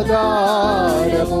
ఆధారము.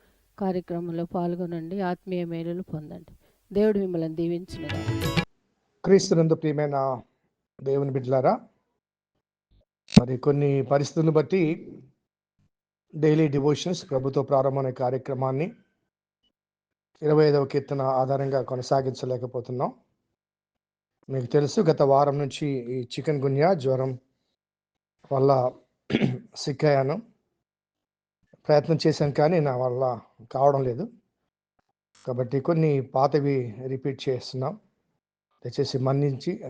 కార్యక్రమంలో పాల్గొనండి. ఆత్మీయ మేలులు పొందండి. దేవుడు మిమ్మల్ని దీవించిన క్రీస్తునందు ప్రియమైన దేవుని బిడ్డలారా మరి కొన్ని పరిస్థితులను బట్టి డైలీ డివోషన్స్ ప్రభుత్వ ప్రారంభం అనే కార్యక్రమాన్ని ఇరవై ఐదవ కీర్తన ఆధారంగా కొనసాగించలేకపోతున్నాం. మీకు తెలుసు గత వారం నుంచి ఈ చికెన్ గున్యా జ్వరం వల్ల సిక్ అయ్యాను. ప్రయత్నం చేశాను కానీ నా వల్ల కావడం లేదు. కాబట్టి కొన్ని పాతవి రిపీట్ చేస్తున్నాం. దయచేసి మన్నించి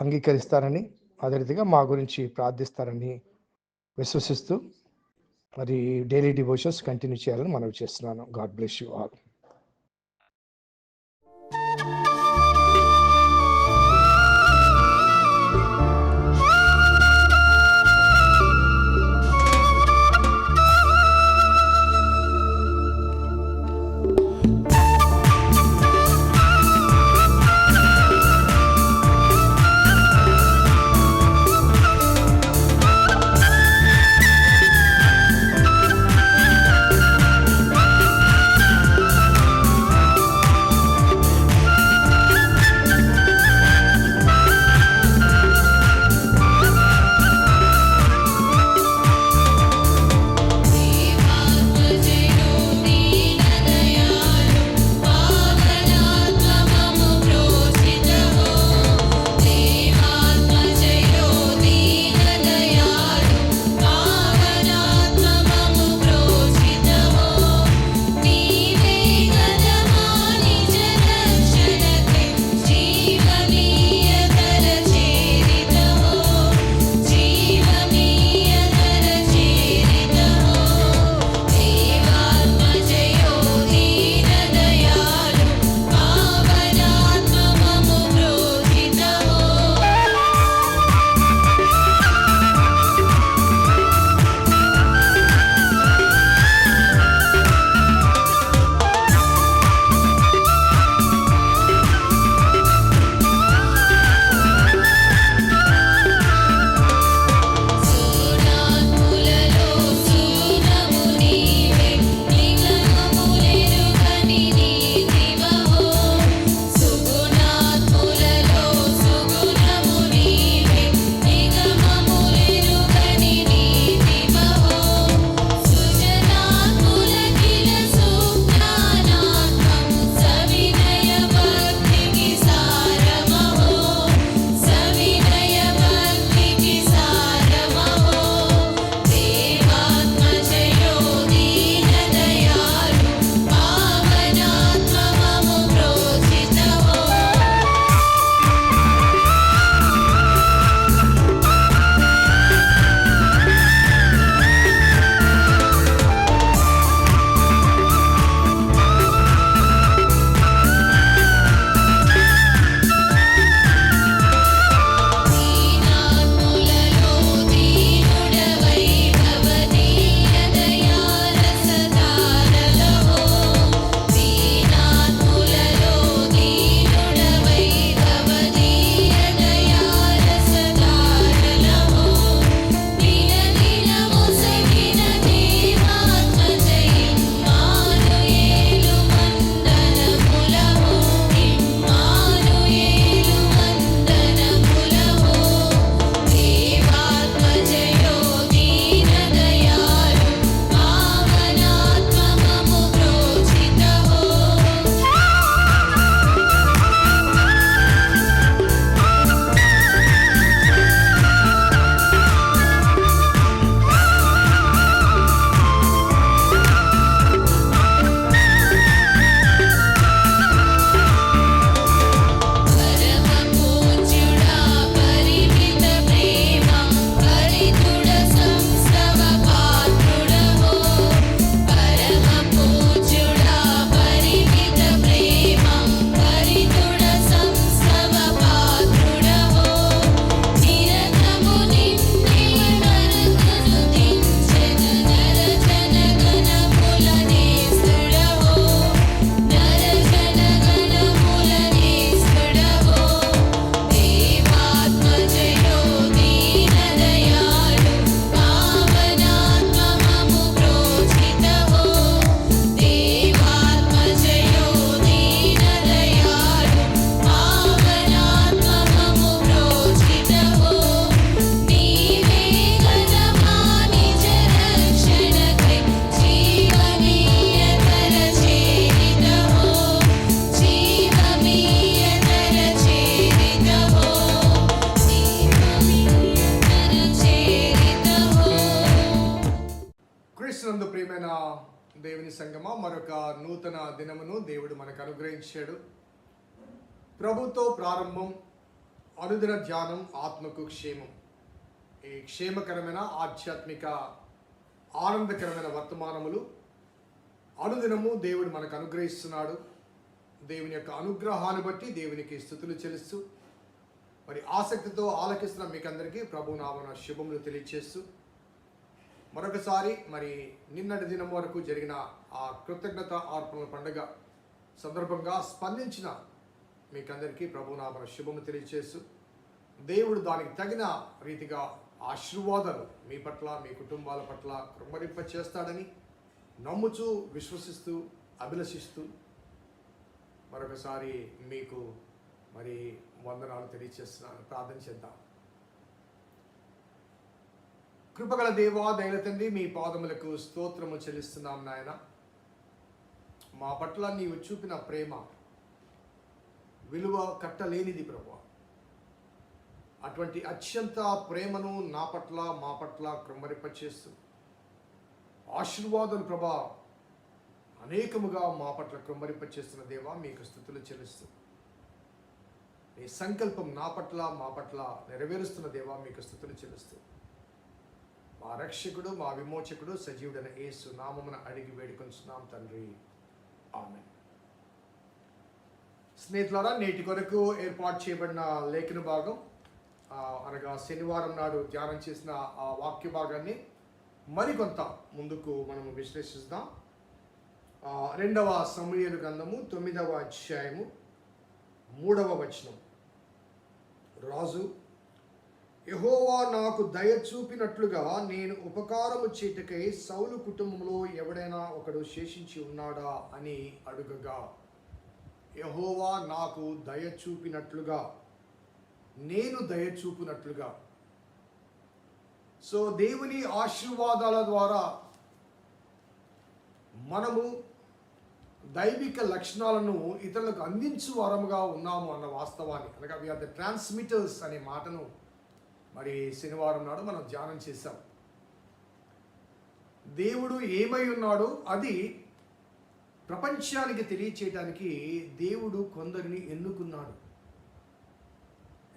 అంగీకరిస్తారని అదే రీతిగా మా గురించి ప్రార్థిస్తారని విశ్వసిస్తూ మరి డైలీ డివోషన్స్ కంటిన్యూ చేయాలని మనవి చేస్తున్నాను. God bless you all. ప్రియమైన దేవుని సంగమ మరొక నూతన దినమును దేవుడు మనకు అనుగ్రహించాడు. ప్రభుతో ప్రారంభం అనుదిన ధ్యానం ఆత్మకు క్షేమం. ఈ క్షేమకరమైన ఆధ్యాత్మిక ఆనందకరమైన వర్తమానములు అనుదినము దేవుడు మనకు అనుగ్రహిస్తున్నాడు. దేవుని యొక్క అనుగ్రహాన్ని బట్టి దేవునికి స్థుతులు చెల్లిస్తూ మరి ఆసక్తితో ఆలకిస్తున్న మీకందరికీ ప్రభు నామన శుభములు తెలియచేస్తూ మరొకసారి మరి నిన్నటి దినం వరకు జరిగిన ఆ కృతజ్ఞత అర్పణల పండుగ సందర్భంగా స్పందించిన మీకందరికీ ప్రభునామన శుభము తెలియచేస్తూ దేవుడు దానికి తగిన రీతిగా ఆశీర్వాదాలు మీ పట్ల మీ కుటుంబాల పట్ల కృమ్మరింప చేస్తాడని నమ్ముచూ విశ్వసిస్తూ అభిలషిస్తూ మరొకసారి మీకు మరి వందనాలు తెలియచేస్తున్నాను. ప్రార్థన చేద్దాం. కృపగల దేవా దైలతండి మీ పాదములకు స్తోత్రము చెల్లిస్తున్నాం నాయన. మా పట్ల నీవు చూపిన ప్రేమ విలువ కట్టలేనిది ప్రభు అటువంటి అత్యంత ప్రేమను నా పట్ల మా పట్ల కృమ్మరింపచేస్తూ ఆశీర్వాదం ప్రభా అనేకముగా మా పట్ల కృమ్మరింపచేస్తున్న దేవా మీకు స్థుతులు చెల్లిస్తూ. నీ సంకల్పం నా పట్ల మా పట్ల నెరవేరుస్తున్న దేవా మీకు స్థుతులు చెల్లిస్తూ. మా రక్షకుడు మా విమోచకుడు సజీవుడైన యేసు నామమున అడిగి వేడుకొంచున్నాం తండ్రి. ఆమె స్నేహితులారా నేటి కొరకు ఏర్పాటు చేయబడిన లేఖన భాగం అనగా శనివారం నాడు ధ్యానం చేసిన ఆ వాక్య భాగాన్ని మరికొంత ముందుకు మనము విశ్లేషిస్తాం. రెండవ సమూహలు గ్రంథము తొమ్మిదవ అధ్యాయము మూడవ వచనం. రాజు యహోవా నాకు దయ చూపినట్లుగా నేను ఉపకారము చేటకై సౌలు కుటుంబంలో ఎవడైనా ఒకడు శేషించి ఉన్నాడా అని అడుగగా యహోవా నాకు దయ చూపినట్లుగా నేను దయ చూపినట్లుగా. సో దేవుని ఆశీర్వాదాల ద్వారా మనము దైవిక లక్షణాలను ఇతరులకు అందించు వారముగా ఉన్నాము అన్న వాస్తవాన్ని. అనగా వి ఆర్ ద ట్రాన్స్మిటర్స్ అనే మాటను మరి శనివారం నాడు మనం ధ్యానం చేశాం. దేవుడు ఏమై ఉన్నాడో అది ప్రపంచానికి తెలియచేయడానికి దేవుడు కొందరిని ఎన్నుకున్నాడు.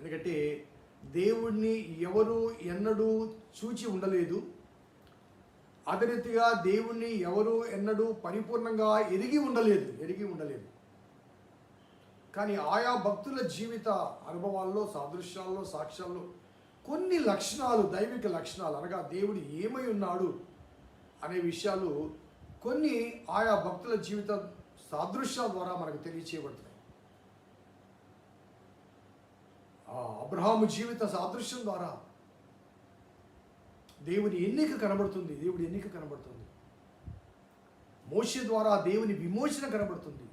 ఎందుకంటే దేవుణ్ణి ఎవరు ఎన్నడూ చూచి ఉండలేదు. అదే రీతిగా దేవుణ్ణి ఎవరు ఎన్నడూ పరిపూర్ణంగా ఎరిగి ఉండలేదు ఎరిగి ఉండలేదు. కానీ ఆయా భక్తుల జీవిత అనుభవాల్లో సాదృశ్యాల్లో సాక్ష్యాల్లో కొన్ని లక్షణాలు దైవిక లక్షణాలు అనగా దేవుడు ఏమై ఉన్నాడు అనే విషయాలు కొన్ని ఆయా భక్తుల జీవిత సాదృశ్యాల ద్వారా మనకు తెలియచేయబడుతున్నాయి. అబ్రహాము జీవిత సాదృశ్యం ద్వారా దేవుని ఎన్నిక కనబడుతుంది దేవుడి ఎన్నిక కనబడుతుంది. మోష ద్వారా దేవుని విమోచన కనబడుతుంది.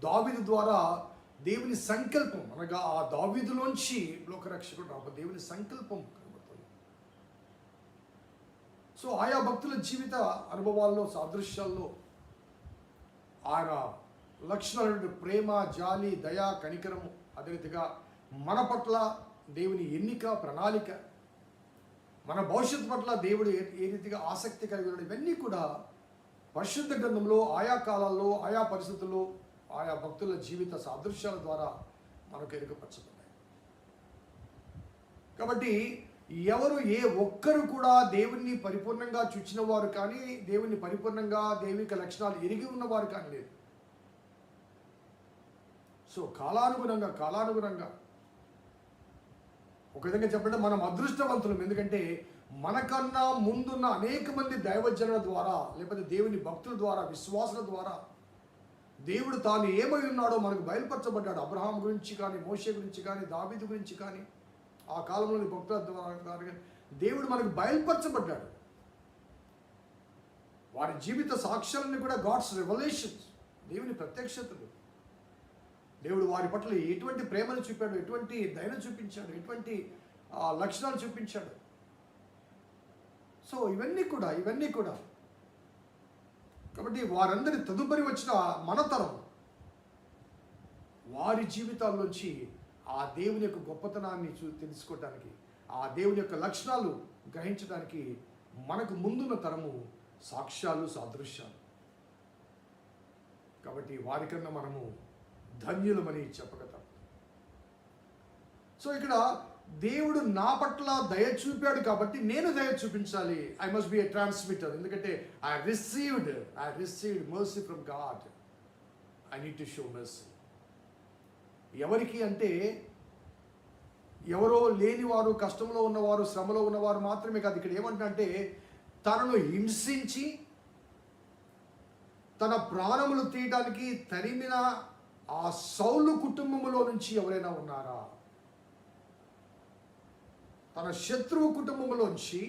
దావిదు ద్వారా దేవుని సంకల్పం. అనగా ఆ దావిదులోంచి లోకరక్షకుడు రాబో దేవుని సంకల్పం కనబడుతుంది. సో ఆయా భక్తుల జీవిత అనుభవాల్లో సాదృశ్యాల్లో ఆయన లక్షణాలు ప్రేమ జాలి దయ కనికరము అదే రీతిగా మన పట్ల దేవుని ఎన్నిక ప్రణాళిక మన భవిష్యత్తు పట్ల దేవుడు ఏ రీతిగా ఆసక్తి కలిగి ఇవన్నీ కూడా పరిశుద్ధ గ్రంథంలో ఆయా కాలాల్లో ఆయా పరిస్థితుల్లో ఆయా భక్తుల జీవిత సాదృశ్యాల ద్వారా మనకు ఎరుకపరచబడ్డాయి కాబట్టి ఎవరు ఏ ఒక్కరు కూడా దేవుణ్ణి పరిపూర్ణంగా చూచిన వారు కానీ దేవుణ్ణి పరిపూర్ణంగా దైవిక లక్షణాలు ఎరిగి ఉన్నవారు కానీ లేదు సో కాలానుగుణంగా కాలానుగుణంగా ఒక విధంగా చెప్పంటే మనం అదృష్టవంతులం. ఎందుకంటే మనకన్నా ముందున్న అనేక మంది దైవజనుల ద్వారా లేకపోతే దేవుని భక్తుల ద్వారా విశ్వాసుల ద్వారా దేవుడు తాను ఏమై ఉన్నాడో మనకు బయలుపరచబడ్డాడు. అబ్రహాం గురించి కానీ మోషే గురించి కానీ దావీదు గురించి కానీ ఆ కాలంలోని భక్తుల ద్వారా దేవుడు మనకు బయలుపరచబడ్డాడు. వారి జీవిత సాక్ష్యాలని కూడా గాడ్స్ రెవల్యూషన్స్ దేవుని ప్రత్యక్షతలు. దేవుడు వారి పట్ల ఎటువంటి ప్రేమను చూపాడు ఎటువంటి దయను చూపించాడు ఎటువంటి ఆ, లక్షణాలు చూపించాడు. సో ఇవన్నీ కూడా ఇవన్నీ కూడా కాబట్టి వారందరి తదుపరి వచ్చిన మనతరం వారి జీవితాల్లోంచి ఆ దేవుని యొక్క గొప్పతనాన్ని చూ తెలుసుకోవటానికి ఆ దేవుని యొక్క లక్షణాలు గ్రహించడానికి మనకు ముందున్న తరము సాక్ష్యాలు సాదృశ్యాలు. కాబట్టి వారికన్నా మనము ధన్యులమని చెప్పగలం సో ఇక్కడ దేవుడు నా పట్ల దయ చూపాడు కాబట్టి నేను దయ చూపించాలి. I must be a transmitter ఎందుకంటే I received I received mercy from God I need to show mercy ఎవరికి అంటే ఎవరో లేనివారు కష్టంలో ఉన్నవారు శ్రమలో ఉన్నవారు మాత్రమే కాదు. ఇక్కడ ఏమంటే తనను హింసించి తన ప్రాణములు తీయడానికి తరిమిన ఆ సౌలు కుటుంబములో నుంచి ఎవరైనా ఉన్నారా? తన శత్రువు కుటుంబంలోంచి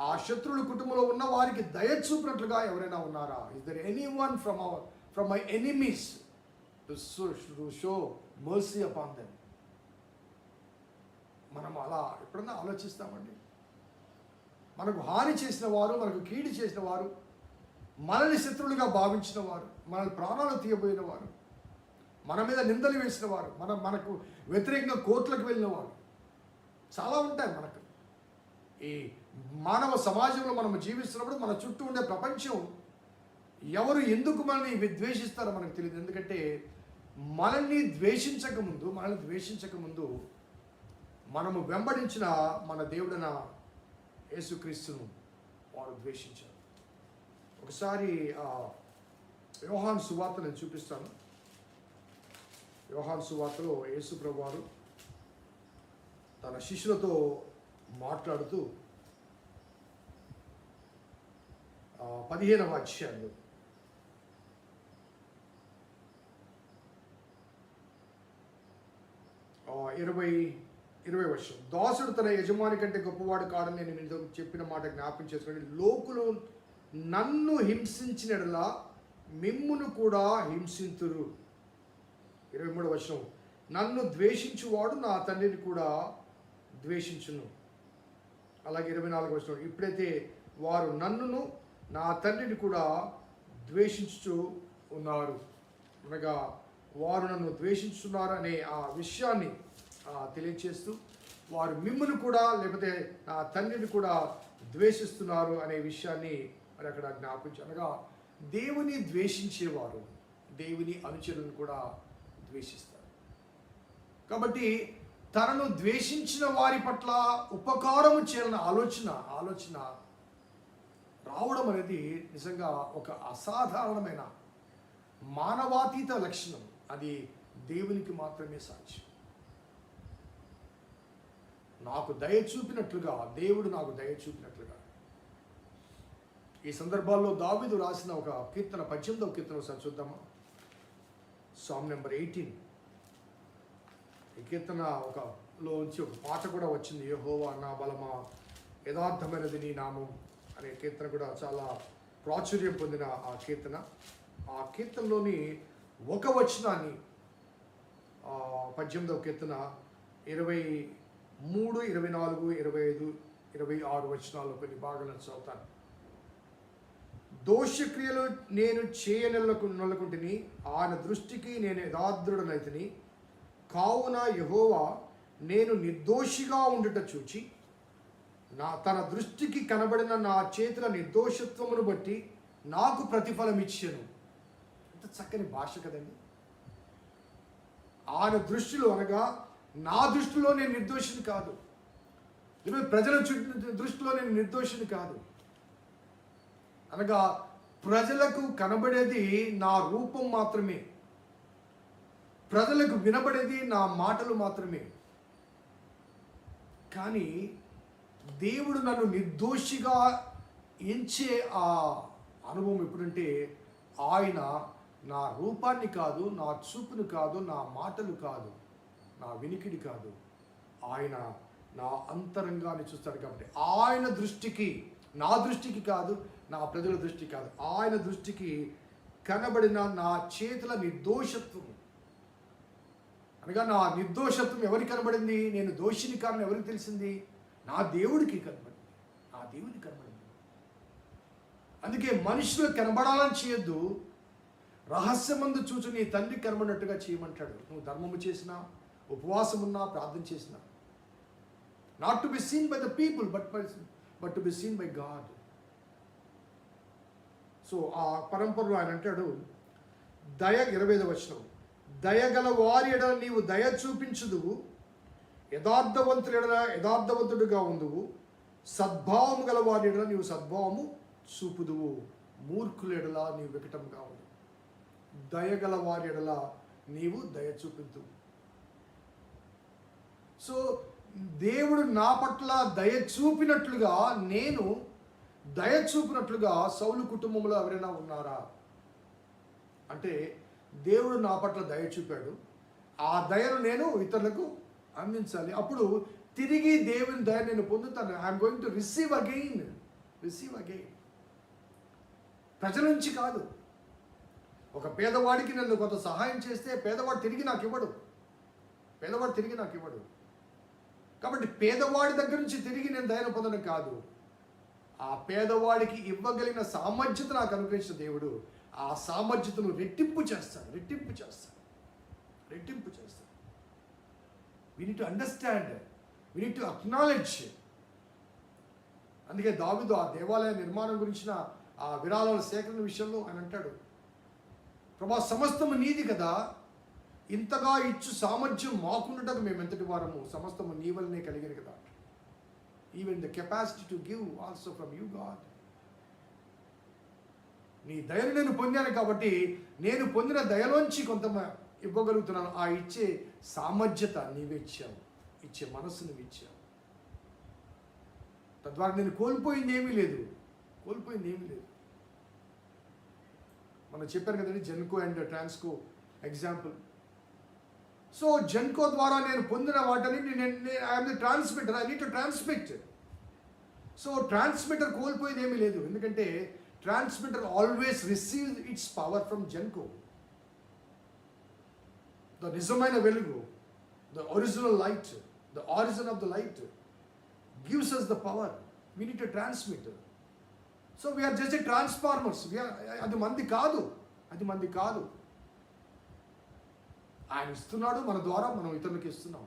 ఆ శత్రువుల కుటుంబంలో ఉన్న వారికి దయ చూపినట్లుగా ఎవరైనా ఉన్నారా? Is there anyone from our from my enemies to show mercy upon them మనం అలా ఎప్పుడన్నా ఆలోచిస్తామండి. మనకు హాని చేసిన వారు మనకు కీడు చేసిన వారు మనల్ని శత్రువులుగా భావించిన వారు మనల్ని ప్రాణాలు తీయబోయిన వారు మన మీద నిందలు వేసిన వారు మన మనకు వ్యతిరేకంగా కోర్టులకు వెళ్ళిన వారు చాలా ఉంటాయి మనకు. ఈ మానవ సమాజంలో మనం జీవిస్తున్నప్పుడు మన చుట్టూ ఉండే ప్రపంచం ఎవరు ఎందుకు మనల్ని విద్వేషిస్తారో మనకు తెలియదు ఎందుకంటే మనల్ని ద్వేషించక ముందు మనల్ని ద్వేషించక ముందు మనము వెంబడించిన మన దేవుడన యేసుక్రీస్తును వారు ద్వేషించారు. ఒకసారి ఆ, యోహాన్ సువార్త నేను చూపిస్తాను. యోహాన్ సువార్తలో యేసు ప్రభువారు తన శిష్యులతో మాట్లాడుతూ పదిహేనవ అధ్యాయంలో. ఇరవై ఇరవై వర్షం. దాసుడు తన యజమాని కంటే గొప్పవాడు కాడని నేను మీతో చెప్పిన మాట జ్ఞాపకం చేసుకోండి లోకులు నన్ను హింసించినలా మిమ్మును కూడా హింసింతురు. ఇరవై మూడు వర్షం. నన్ను ద్వేషించువాడు నా తండ్రిని కూడా ద్వేషించును. అలాగే ఇరవై నాలుగు వచ్చిన ఇప్పుడైతే వారు నన్నును నా తండ్రిని కూడా ద్వేషించుచు ఉన్నారు. అనగా వారు నన్ను ద్వేషించున్నారు అనే ఆ విషయాన్ని తెలియచేస్తూ వారు మిమ్మల్ని కూడా లేకపోతే నా తండ్రిని కూడా ద్వేషిస్తున్నారు అనే విషయాన్ని మరి అక్కడ జ్ఞాపించారు అనగా దేవుని ద్వేషించేవారు దేవుని అనుచరులను కూడా ద్వేషిస్తారు. కాబట్టి తనను ద్వేషించిన వారి పట్ల ఉపకారము చేయాలన్న ఆలోచన ఆలోచన రావడం అనేది నిజంగా ఒక అసాధారణమైన మానవాతీత లక్షణం. అది దేవునికి మాత్రమే సాధ్యం నాకు దయ చూపినట్లుగా దేవుడు నాకు దయ చూపినట్లుగా. ఈ సందర్భాల్లో దావిదు రాసిన ఒక కీర్తన పద్దెనిమిదవ కీర్తన ఒకసారి చూద్దామా? సాంగ్ నెంబర్ ఎయిటీన్ కీర్తన ఒక లోంచి ఒక పాట కూడా వచ్చింది. యహోవా నా బలమా యథార్థమైనది నీ నామం అనే కీర్తన కూడా చాలా ప్రాచుర్యం పొందిన ఆ కీర్తన. ఆ కీర్తనలోని ఒక వచనాన్ని పద్దెనిమిదవ కీర్తన ఇరవై మూడు ఇరవై నాలుగు ఇరవై ఐదు ఇరవై ఆరు వచనాల్లో కొన్ని భాగాలను చదువుతాను. దోషక్రియలు నేను చేయనెల్లకు నొల్లకుంటుని ఆయన దృష్టికి నేను యథార్థుడనైతిని కావున యహోవా నేను నిర్దోషిగా ఉండుట చూచి నా తన దృష్టికి కనబడిన నా చేతుల నిర్దోషత్వమును బట్టి నాకు ప్రతిఫలం ఇచ్చాను ఎంత చక్కని భాష కదండి. ఆయన దృష్టిలో అనగా నా దృష్టిలో నేను నిర్దోషిని కాదు. ప్రజల దృష్టిలో నేను నిర్దోషిని కాదు. అనగా ప్రజలకు కనబడేది నా రూపం మాత్రమే. ప్రజలకు వినబడేది నా మాటలు మాత్రమే. కానీ దేవుడు నన్ను నిర్దోషిగా ఎంచే ఆ అనుభవం ఎప్పుడంటే ఆయన నా రూపాన్ని కాదు నా చూపును కాదు నా మాటలు కాదు నా వినికిడి కాదు. ఆయన నా అంతరంగాన్ని చూస్తాడు కాబట్టి ఆయన దృష్టికి నా దృష్టికి కాదు నా ప్రజల దృష్టి కాదు. ఆయన దృష్టికి కనబడిన నా చేతుల నిర్దోషత్వం అనగా నా నిర్దోషత్వం ఎవరికి కనబడింది? నేను దోషిని కారణం ఎవరికి తెలిసింది? నా దేవుడికి కనబడింది. నా దేవుడికి కనబడింది. అందుకే మనుషులు కనబడాలని చేయొద్దు. రహస్యమందు చూచు నీ తండ్రి కనబడినట్టుగా చేయమంటాడు. నువ్వు ధర్మము చేసినా ఉపవాసం ఉన్నా ప్రార్థన చేసినా. Not to be seen by the people but but to be seen by God so ఆ పరంపరలో ఆయన అంటాడు దయ ఇరవై ఐదు వచనం. దయగల వారి ఎడల నీవు దయ చూపించుదువు. యథార్థవంతుల ఎడల యథార్థవంతుడుగా ఉందువు. సద్భావము గల వారి ఎడల నీవు సద్భావము చూపుదువు. మూర్ఖుల ఎడల నీవు వికటంగా ఉండు. దయగల వారి ఎడల నీవు దయ చూపిద్దువు సో దేవుడు నా పట్ల దయ చూపినట్లుగా నేను దయ చూపినట్లుగా సౌలు కుటుంబంలో ఎవరైనా ఉన్నారా? అంటే దేవుడు నా పట్ల దయ చూపాడు. ఆ దయను నేను ఇతరులకు అందించాలి. అప్పుడు తిరిగి దేవుని దయ నేను పొందుతాను. I'm going to receive again receive again ప్రజల నుంచి కాదు. ఒక పేదవాడికి నన్ను కొంత సహాయం చేస్తే పేదవాడు తిరిగి నాకు ఇవ్వడు. పేదవాడు తిరిగి నాకు ఇవ్వడు. కాబట్టి పేదవాడి దగ్గర నుంచి తిరిగి నేను దయను పొందడం కాదు. ఆ పేదవాడికి ఇవ్వగలిగిన సామర్థ్యత నాకు అనుగ్రహించిన దేవుడు. ఆ సామర్థ్యతను రెట్టింపు చేస్తాడు రెట్టింపు చేస్తాడు రెట్టింపు చేస్తాడు. We need to understand we need to acknowledge అందుకే దావిదు ఆ దేవాలయ నిర్మాణం గురించిన ఆ విరాళాల సేకరణ విషయంలో ఆయన అంటాడు ప్రభా సమస్తము నీది కదా ఇంతగా ఇచ్చు సామర్థ్యం మాకుండటకు మేము ఎంతటి వారము సమస్తము నీ వల్లనే కలిగిన కదా. Even the capacity to give also from you God నీ దయను నేను పొందాను కాబట్టి నేను పొందిన దయలోంచి కొంత ఇవ్వగలుగుతున్నాను. ఆ ఇచ్చే సామర్థ్యత నీవే ఇచ్చావు. ఇచ్చే మనస్సు నువ్వు ఇచ్చావు. తద్వారా నేను కోల్పోయింది ఏమీ లేదు. కోల్పోయింది ఏమీ లేదు. మనం చెప్పారు కదండి Genco and Transco example. So Genco ద్వారా నేను పొందిన వాటిని నేను I'm the transmitter. I need to transmit. So transmitter కోల్పోయేది ఏమీ లేదు. ఎందుకంటే transmitter always receive its power from Genco the నిజమైన వెలుగు the original light the origin of the light gives us the power we need to transmit so we are just a transformers అది మంది కాదు అది మంది కాదు ఆయన ఇస్తున్నాడు మన ద్వారా మనం ఇతరులకు ఇస్తున్నాం.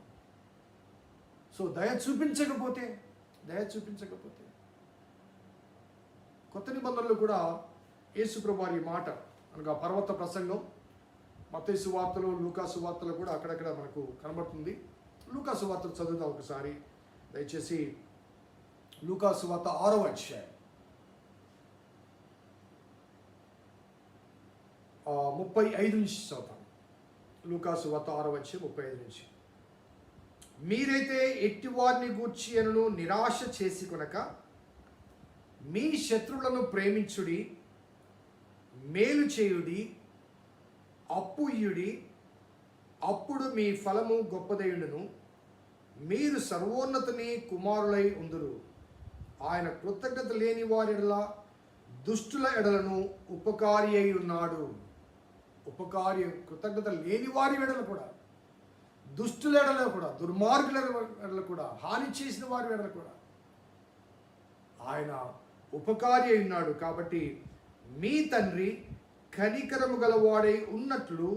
సో దయ చూపించకపోతే దయ చూపించకపోతే కొత్త నిబంధనలు కూడా యేసుప్రభు వారి మాట అనగా పర్వత ప్రసంగం మతేసు వార్తలు లూకాసు వార్తలు కూడా అక్కడక్కడ మనకు కనబడుతుంది. లూకాసు వార్తలు చదువుతాం ఒకసారి. దయచేసి లూకాసు వార్త ఆరవ అధ్యాయం. ముప్పై ఐదు నుంచి చదువుతాం. లూకాసు వార్త ఆరవ అధ్యాయం ముప్పై ఐదు నుంచి. మీరైతే ఎట్టివారిని గూర్చి అనను నిరాశ చేసి కొనక మీ శత్రువులను ప్రేమించుడి మేలు చేయుడి అప్పు ఇయుడి అప్పుడు మీ ఫలము గొప్పదయుడును. మీరు సర్వోన్నతిని కుమారులై ఉందురు. ఆయన కృతజ్ఞత లేని వారి ఎడల దుష్టుల ఎడలను ఉపకారి అయి ఉన్నాడు. ఉపకారి కృతజ్ఞత లేని వారి ఎడలు కూడా దుష్టుల ఎడల కూడా దుర్మార్గుల ఎడల కూడా హాని చేసిన వారి ఎడల కూడా ఆయన ఉపకారి అయి ఉన్నాడు కాబట్టి మీ తండ్రి కనికరము గలవాడై ఉన్నట్లు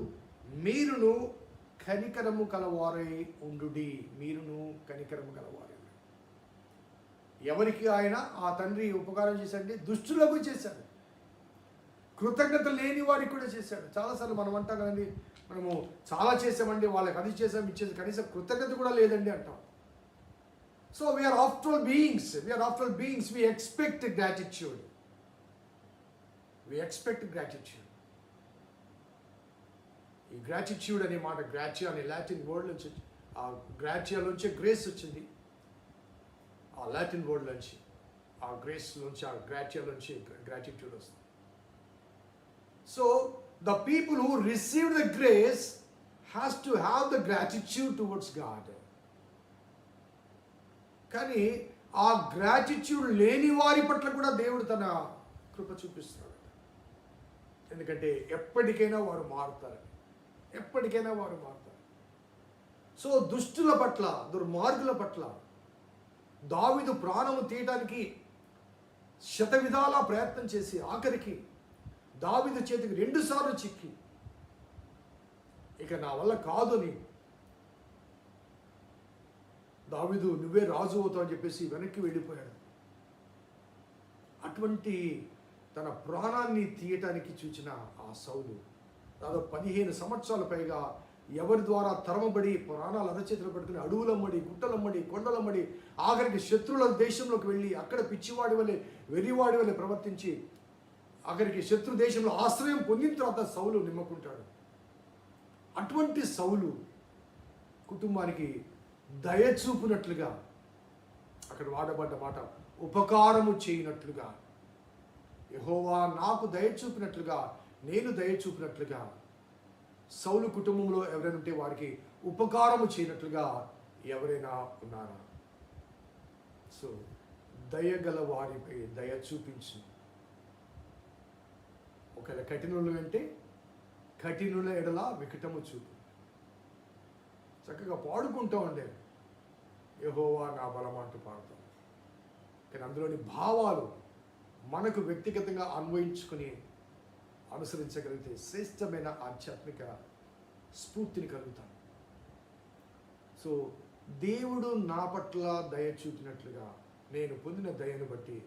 మీరును కనికరము గలవారై ఉండుడి. మీరును కనికరము గలవారై ఎవరికి ఆయన ఆ తండ్రి ఉపకారం చేశాడంటే దుష్టులకు చేశాడు. కృతజ్ఞత లేని వారికి కూడా చేశాడు. చాలాసార్లు మనం అంటాం కదండి మనము చాలా చేసామండి వాళ్ళకి అది చేసాం ఇచ్చేసి కనీసం కృతజ్ఞత కూడా లేదండి అంటాం. So we are after beings we are after beings we expect gratitude we expect gratitude ఈ గ్రాటిట్యూడ్ అనే మాట గ్రాచియా అనే లాటిన్ వర్డ్ నుంచి వచ్చి- ఆ గ్రాచియా నుంచి గ్రేస్ వచ్చింది. ఆ లాటిన్ వర్డ్ నుంచి ఆ గ్రేస్ నుంచి ఆ గ్రాచియా నుంచి గ్రాటిట్యూడ్ వస్తుంది. So the people who receive the grace has to have the gratitude towards God కానీ ఆ గ్రాటిట్యూడ్ లేని వారి పట్ల కూడా దేవుడు తన కృప చూపిస్తాడు ఎందుకంటే ఎప్పటికైనా వారు మారుతారు. ఎప్పటికైనా వారు మారుతారు. సో దుష్టుల పట్ల దుర్మార్గుల పట్ల దావిదు ప్రాణము తీయటానికి శత విధాలా ప్రయత్నం చేసి ఆఖరికి దావిదు చేతికి రెండుసార్లు చిక్కి ఇక నా వల్ల కాదు అని దావిదు నువ్వే రాజు అవుతావు అని చెప్పేసి వెనక్కి వెళ్ళిపోయాడు. అటువంటి తన ప్రాణాన్ని తీయటానికి చూచిన ఆ సౌలు దాదాపు పదిహేను సంవత్సరాల పైగా ఎవరి ద్వారా తరమబడి ప్రాణాలు అరచేతులు పట్టుకుని అడవులమ్మడి గుట్టలమ్మడి కొండలమ్మడి ఆఖరికి శత్రువుల దేశంలోకి వెళ్ళి అక్కడ పిచ్చివాడి వల్లే వెర్రివాడి వలె ప్రవర్తించి ఆఖరికి శత్రు దేశంలో ఆశ్రయం పొందిన తర్వాత సౌలు నిమ్మకుంటాడు. అటువంటి సౌలు కుటుంబానికి దయచూపునట్లుగా అక్కడ వాడబడ్డ మాట ఉపకారము చేయనట్లుగా. యహోవా నాకు దయ చూపినట్లుగా నేను దయ చూపినట్లుగా. సౌలు కుటుంబంలో ఎవరైనా ఉంటే వారికి ఉపకారము చేయనట్లుగా ఎవరైనా ఉన్నారా? సో దయగల వారిపై దయ చూపించు. ఒకవేళ కఠినులు అంటే కఠినుల ఎడల వికటము చూపు. చక్కగా పాడుకుంటూ ఉండే యహోవా నా బలం అంటూ పాడతాం కానీ అందులోని భావాలు మనకు వ్యక్తిగతంగా అన్వయించుకుని అనుసరించగలిగితే శ్రేష్టమైన ఆధ్యాత్మిక స్ఫూర్తిని కలుగుతాం సో దేవుడు నా పట్ల దయ చూపినట్లుగా నేను పొందిన దయను బట్టి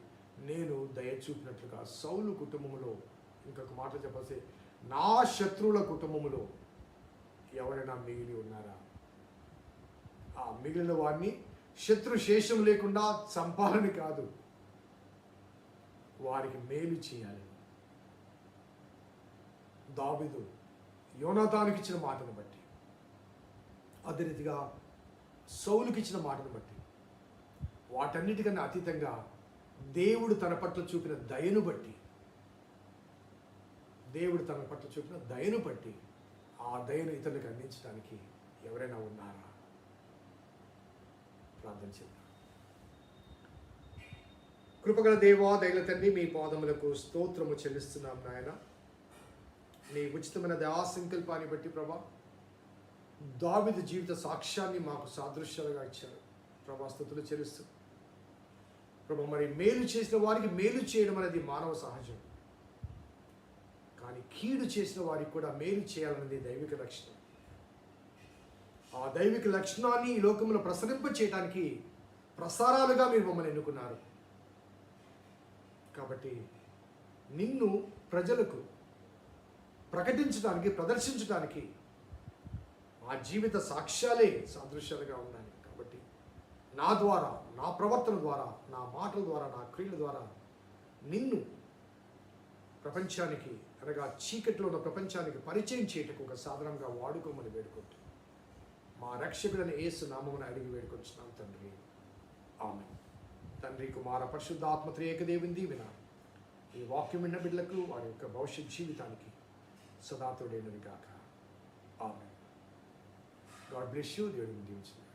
నేను దయ చూపినట్లుగా సౌలు కుటుంబములో ఇంకొక మాట చెప్పాల్సి నా శత్రువుల కుటుంబంలో ఎవరైనా మిగిలి ఉన్నారా? ఆ మిగిలిన వారిని శత్రు శేషం లేకుండా చంపాలని కాదు. వారికి మేలు చేయాలి. దావిదు యోనాతానికి ఇచ్చిన మాటను బట్టి అదే రీతిగా సౌలుకి ఇచ్చిన మాటను బట్టి వాటన్నిటికన్నా అతీతంగా దేవుడు తన పట్ల చూపిన దయను బట్టి దేవుడు తన పట్ల చూపిన దయను బట్టి ఆ దయను ఇతరులకు అందించడానికి ఎవరైనా ఉన్నారా? ప్రార్థన చేద్దాం. కృపగల దేవా దైల తండ్రి మీ పాదములకు స్తోత్రము చెల్లిస్తున్నాం నాయన. నీ ఉచితమైన దయా సంకల్పాన్ని బట్టి ప్రభా దావిద జీవిత సాక్ష్యాన్ని మాకు సాదృశ్యాలుగా ఇచ్చారు. ప్రభా స్థుతులు చెల్లిస్తూ. ప్రభా మరి మేలు చేసిన వారికి మేలు చేయడం అనేది మానవ సహజం. కానీ కీడు చేసిన వారికి కూడా మేలు చేయాలన్నది దైవిక లక్షణం ఆ దైవిక లక్షణాన్ని ఈ లోకంలో ప్రసరింప చేయడానికి ప్రసారాలుగా మీరు మమ్మల్ని ఎన్నుకున్నారు. కాబట్టి నిన్ను ప్రజలకు ప్రకటించడానికి ప్రదర్శించడానికి ఆ జీవిత సాక్ష్యాలే సాదృశ్యాలుగా ఉండాలి కాబట్టి నా ద్వారా నా ప్రవర్తన ద్వారా నా మాటల ద్వారా నా క్రియల ద్వారా నిన్ను ప్రపంచానికి అనగా చీకట్లో ఉన్న ప్రపంచానికి పరిచయం చేయటకు ఒక సాధనంగా వాడుకోమని వేడుకుంటూ మా రక్షకుడైన యేసు నామమున అడిగి వేడుకొచ్చున్నాం తండ్రి. ఆమె తండ్రి కుమార పరిశుద్ధాత్మ త్రియేకదేవిని దీవిన. ఈ వాక్యం విన్న బిడ్డలకు వారి యొక్క భవిష్యత్ జీవితానికి సదాతుడైనది కాక ఆమె గాడ్ బ్లెస్ యూ. దేవుడిని దీవించింది